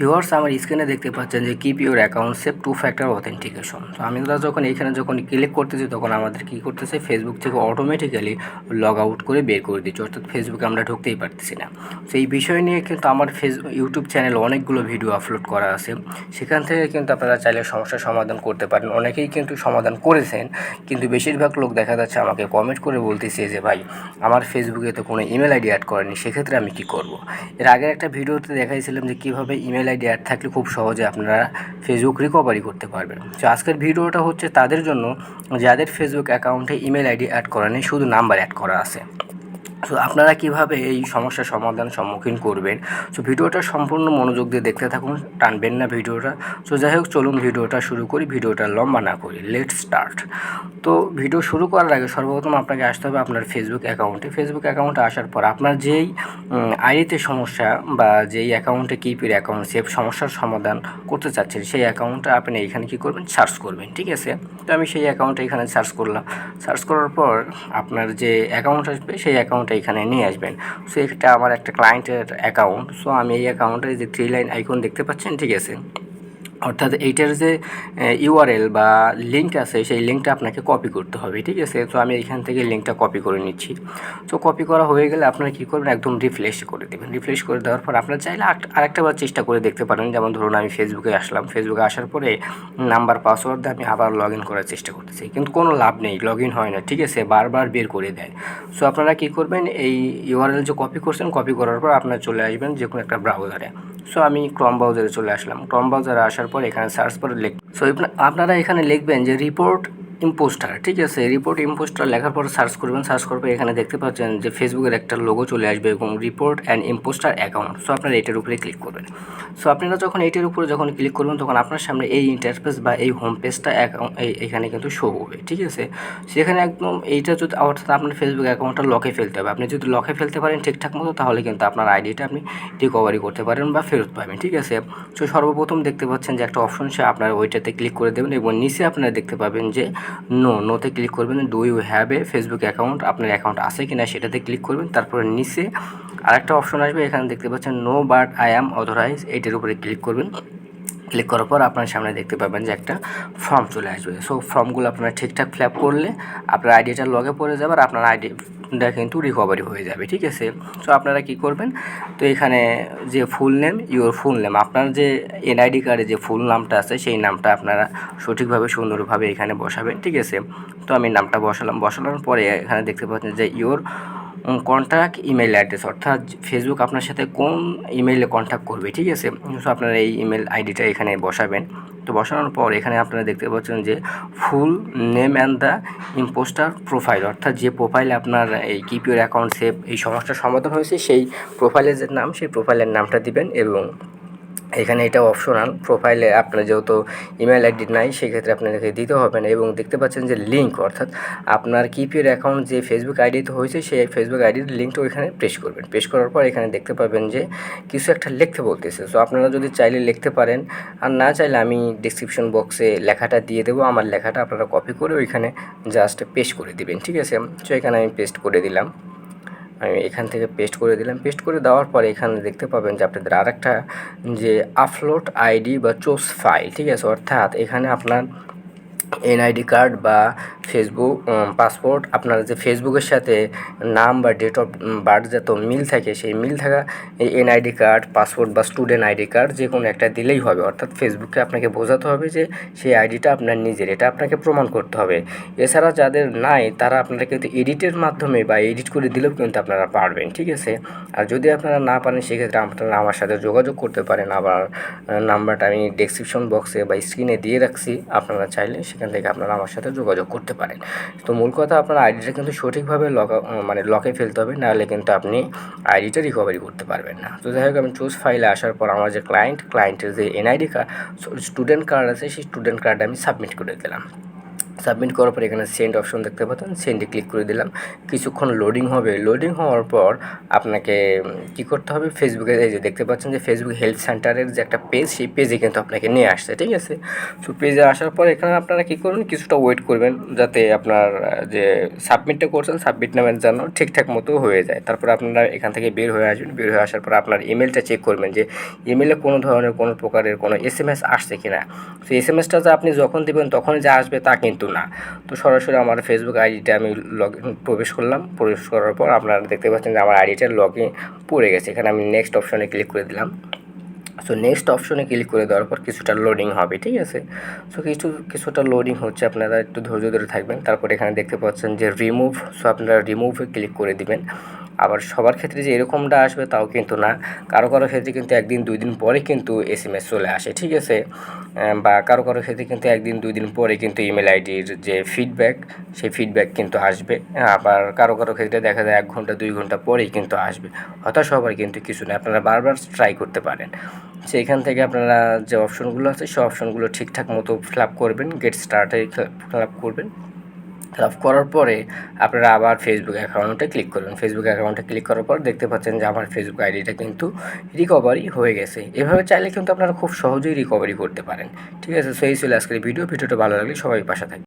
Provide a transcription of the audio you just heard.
Viewers, আমার স্ক্রিনে দেখতে পাচ্ছেন যে keep your account save two factor authentication তো আমি দাদা যখন এখানে যখন ক্লিক করতেছি, তখন আমাদের কী করতেছে? ফেসবুক থেকে অটোমেটিক্যালি লগ আউট করে বের করে দিচ্ছে। অর্থাৎ ফেসবুকে আমরা ঢুকতেই পারতেছি না। তো এই বিষয় নিয়ে কিন্তু আমার ফেসবুক ইউটিউব চ্যানেলে অনেকগুলো ভিডিও আপলোড করা আছে। সেখান থেকে কিন্তু আপনারা চাইলে সমস্যার সমাধান করতে পারেন। অনেকেই কিন্তু সমাধান করেছেন, কিন্তু বেশিরভাগ লোক দেখা যাচ্ছে আমাকে কমেন্ট করে বলতেছে যে, ভাই, আমার ফেসবুকে তো কোনো ইমেল আইডি অ্যাড করেনি, সেক্ষেত্রে আমি কী করব? এর আগের একটা ভিডিওতে দেখাইছিলাম যে কীভাবে ইমেল আইডি অ্যাড থাকলে খুব সহজে আপনারা ফেসবুক রিকভারি করতে পারবেন। তো আজকের ভিডিওটা হচ্ছে তাদের জন্য যাদের ফেসবুক অ্যাকাউন্টে ইমেল আইডি অ্যাড করা নেই, শুধু নাম্বার অ্যাড করা আছে। তো আপনারা কীভাবে এই সমস্যার সমাধান সম্মুখীন করবেন? সো ভিডিওটা সম্পূর্ণ মনোযোগ দিয়ে দেখতে থাকুন, টানবেন না ভিডিওটা। সো যাই হোক, চলুন ভিডিওটা শুরু করি, ভিডিওটা লম্বা না করি লেট স্টার্ট তো ভিডিও শুরু করার আগে সর্বপ্রথম আপনাকে আসতে হবে আপনার ফেসবুক অ্যাকাউন্টে ফেসবুক অ্যাকাউন্টে আসার পর আপনার যেই আইডিতে সমস্যা বা যেই অ্যাকাউন্টে কিপির অ্যাকাউন্ট সে সমস্যার সমাধান করতে চাচ্ছেন, সেই অ্যাকাউন্টটা আপনি এখানে কী করবেন? সার্চ করবেন, ঠিক আছে? তো আমি সেই অ্যাকাউন্টে এখানে সার্চ করলাম। সার্চ করার পর আপনার যে অ্যাকাউন্ট আসবে, সেই অ্যাকাউন্টটা এখানে নিয়ে আসবেন। সো এটা আমার একটা ক্লায়েন্টের অ্যাকাউন্ট সো আমি এই অ্যাকাউন্টে যে থ্রি লাইন আইকন দেখতে পাচ্ছেন, ঠিক আছে? অর্থাৎ এইটার যে ইউআরএল বা লিঙ্ক আছে, সেই লিঙ্কটা আপনাকে কপি করতে হবে, ঠিক আছে? তো আমি এখান থেকে লিঙ্কটা কপি করে নিচ্ছি। তো কপি করা হয়ে গেলে আপনারা কী করবেন? একদম রিফ্রেশ করে দেবেন। রিফ্রেশ করে দেওয়ার পর আপনারা চাইলে আরেকটা বার চেষ্টা করে দেখতে পারেন। যেমন ধরুন, আমি ফেসবুকে আসলাম। ফেসবুকে আসার পরে নাম্বার পাসওয়ার্ড দিয়ে আমি আবার লগ ইন করার চেষ্টা করতেছি। কিন্তু কোনো লাভ নেই লগ ইন হয় না, ঠিক আছে? বারবার বের করে দেয়। সো আপনারা কী করবেন? এই ইউআরএল যে কপি করছেন কপি করার পর আপনারা চলে আসবেন যে কোনো একটা ব্রাউজারে সো আমি ক্রম ব্রাউজারে চলে আসলাম। ক্রম ব্রাউজারে আসার পর এখানে সার্চ করে লিখ সো আপনারা এখানে লিখবেন যে রিপোর্ট ইম্পোস্টার ঠিক আছে? রিপোর্ট ইম্পোস্টার লেখার পর সার্চ করবেন সার্চ করবে এখানে দেখতে পাচ্ছেন যে ফেসবুকের একটা লোগো চলে আসবে এবং report and impostor account so আপনারা এটার উপরে ক্লিক করবেন। সো আপনারা যখন এইটার উপরে যখন ক্লিক করবেন, তখন আপনার সামনে এই ইন্টারফেস বা এই হোম পেজটা এখানে কিন্তু শো হবে, ঠিক আছে? সেখানে একদম এইটা যদি অর্থাৎ আপনার ফেসবুক অ্যাকাউন্টটা লকে ফেলতে হবে। আপনি যদি লকে ফেলতে পারেন ঠিকঠাক মতো, তাহলে কিন্তু আপনার আইডিটা আপনি রিকভারি করতে পারেন বা ফেরত পাবেন, ঠিক আছে? তো সর্বপ্রথম দেখতে পাচ্ছেন যে একটা অপশন সে আপনার ওইটাতে ক্লিক করে দেবেন এবং নিচে আপনারা দেখতে পাবেন যে নো নোতে ক্লিক করবেন do you have a Facebook account আপনার অ্যাকাউন্ট আছে কি না সেটাতে ক্লিক করবেন। তারপরে নিচে আরেকটা অপশন আসবে। এখানে দেখতে পাচ্ছেন no but I am authorize এটার উপরে ক্লিক করবেন। ক্লিক করার পর আপনার সামনে দেখতে পাবেন যে একটা ফর্ম চলে আসবে। সো ফর্মগুলো আপনারা ঠিকঠাক ফিল করলে আপনার আইডিটা লগে পড়ে যাবে আর আপনার আইডিটা কিন্তু রিকভারি হয়ে যাবে, ঠিক আছে? সো আপনারা কি করবেন? তো এখানে যে full name your full name আপনার যে এনআইডি কার্ডে যে ফুল নামটা আছে, সেই নামটা আপনারা সঠিকভাবে, সুন্দরভাবে এখানে বসাবেন, ঠিক আছে? তো আমি নামটা বসালাম, বসানোর পরে এখানে দেখতে পাচ্ছেন যে ইউর কন্ট্যাক্ট ইমেল অ্যাড্রেস অর্থাৎ ফেসবুক আপনার সাথে কোন ইমেইলে কন্ট্যাক্ট করবে, ঠিক আছে? সো আপনারা এই ইমেল আইডিটা এখানে বসাবেন। তো বসানোর পর এখানে আপনারা দেখতে পাচ্ছেন যে full name and the impostor profile অর্থাৎ যে প্রোফাইলে আপনার এই কিপিওর অ্যাকাউন্ট সেভ এই সমস্যার সমাধান হয়েছে, সেই প্রোফাইলের যে নাম, সেই প্রোফাইলের নামটা দিবেন এবং এখানে এটা অপশনাল প্রোফাইলে আপনার যেহেতু ইমেল আইডি নাই, সেক্ষেত্রে আপনাদেরকে দিতে হবে না এবং দেখতে পাচ্ছেন যে লিঙ্ক অর্থাৎ আপনার কিপির অ্যাকাউন্ট যে ফেসবুক আইডিতে হয়েছে, সেই ফেসবুক আইডির লিঙ্কটা ওইখানে প্রেস করবেন। প্রেস করার পর এখানে দেখতে পাবেন যে কিছু একটা লিখতে বলতেছে। সো আপনারা যদি চাইলে লিখতে পারেন, আর না চাইলে আমি ডিসক্রিপশন বক্সে লেখাটা দিয়ে দেবো। আমার লেখাটা আপনারা কপি করে ওইখানে জাস্ট পেস্ট করে দিবেন, ঠিক আছে? সো এখানে আমি পেস্ট করে দিলাম। আমি এখান থেকে পেস্ট করে দিলাম। পেস্ট করে দেওয়ার পরে এখানে দেখতে পাবেন যে আপনাদের আর একটা যে আপলোড আইডি বা চোস ফাইল ঠিক আছে? অর্থাৎ এখানে আপনার এনআইডি কার্ড বা ফেসবুক পাসপোর্ট আপনার যে ফেসবুকের সাথে নাম বা ডেট অফ বার্থ যত মিল থাকে, সেই মিল থাকা এই এনআইডি কার্ড পাসপোর্ট বা স্টুডেন্ট আইডি কার্ড যে কোনো একটা দিলেই হবে। অর্থাৎ ফেসবুকে আপনাকে বোঝাতে হবে যে সেই আইডিটা আপনার নিজের, এটা আপনাকে প্রমাণ করতে হবে। এছাড়া যাদের নাই, তারা আপনারা কিন্তু এডিটের মাধ্যমে বা এডিট করে দিলেও কিন্তু আপনারা পারবেন, ঠিক আছে? আর যদি আপনারা না পারেন, সেক্ষেত্রে আপনারা আমার সাথে যোগাযোগ করতে পারেন। আবার নাম্বারটা আমি ডেসক্রিপশন বক্সে বা স্ক্রিনে দিয়ে রাখছি। আপনারা চাইলে সেখান থেকে আপনারা আমার সাথে যোগাযোগ করতে পারেন। তো মূল কথা আপনার আইডিটা কিন্তু সঠিকভাবে লক মানে লকে ফেলতে হবে, নাহলে কিন্তু আপনি আইডিটা রিকভারি করতে পারবেন না। তো যাই হোক, আমি চুজ ফাইলে আসার পর আমার যে ক্লায়েন্ট ক্লায়েন্টের যে এনআইডি কার্ড স্টুডেন্ট কার্ড আছে, সেই স্টুডেন্ট কার্ডটা আমি সাবমিট করে দিলাম। সাবমিট করার পর এখানে সেন্ড অপশন দেখতে পাচ্ছেন সেন্ডে ক্লিক করে দিলাম। কিছুক্ষণ লোডিং হবে। লোডিং হওয়ার পর আপনাকে কি করতে হবে? ফেসবুকে এই যে দেখতে পাচ্ছেন যে ফেসবুক হেলথ সেন্টারের যে একটা পেজ সেই পেজে কিন্তু আপনাকে নিয়ে আসছে, ঠিক আছে? তো পেজে আসার পর এখানে আপনারা কী করবেন? কিছুটা ওয়েট করবেন যাতে আপনার যে সাবমিটটা করছেন সাবমিট নামের জন্য ঠিকঠাক মতো হয়ে যায়। তারপর আপনারা এখান থেকে বের হয়ে আসবেন। বের হয়ে আসার পর আপনার ইমেলটা চেক করবেন যে ইমেলে কোনো ধরনের, কোনো প্রকারের কোনো এস এম এস আসছে কি না তো এস এম এসটা যে আপনি যখন দেবেন তখন যে আসবে তা কিন্তু না। তো সরাসরি আমার ফেসবুক আইডিটা আমি লগ প্রবেশ করলাম। প্রবেশ করার পর আপনারা দেখতে পাচ্ছেন যে আমার আইডিটা লগ ইন পড়ে গেছে। এখানে আমি নেক্সট অপশনে ক্লিক করে দিলাম। সো নেক্সট অপশনে ক্লিক করে দেওয়ার পর কিছুটা লোডিং হবে, ঠিক আছে? সো কিছু, কিছুটা লোডিং হচ্ছে। আপনারা একটু ধৈর্য ধরে থাকবেন। তারপর এখানে দেখতে পাচ্ছেন যে রিমুভ সো আপনারা রিমুভে ক্লিক করে দিবেন। আবার সবার ক্ষেত্রে যে এরকমটা আসবে তাও কিন্তু না। কারও কারও ক্ষেত্রে কিন্তু একদিন, দুই দিন পরে কিন্তু এস এম এস চলে আসে, ঠিক আছে? বা কারও কারও ক্ষেত্রে কিন্তু একদিন, দুই দিন পরে কিন্তু ইমেল আইডির যে ফিডব্যাক সেই ফিডব্যাক কিন্তু আসবে। আবার কারও কারও ক্ষেত্রে দেখা যায় এক ঘণ্টা, দুই ঘণ্টা পরেই কিন্তু আসবে। হতাশ হবার কিন্তু কিছু নেই, আপনারা বারবার ট্রাই করতে পারেন। সেইখান থেকে আপনারা যে অপশনগুলো আছে সেই অপশনগুলো ঠিকঠাক মতো ফিল আপ করবেন গেট স্টার্টে ফিল আপ করবেন। আপ করার পরে আপনারা আবার ফেসবুক অ্যাকাউন্টে ক্লিক করবেন। ফেসবুক অ্যাকাউন্টে ক্লিক করার পর দেখতে পাচ্ছেন যে আমার ফেসবুক আইডিটা কিন্তু রিকভারি হয়ে গেছে। এভাবে চাইলে কিন্তু আপনারা খুব সহজেই রিকভারি করতে পারেন। ঠিক আছে? সেই ছিল আজকের ভিডিও ভিডিওটা ভালো লাগলে সবাই পাশে থাকবে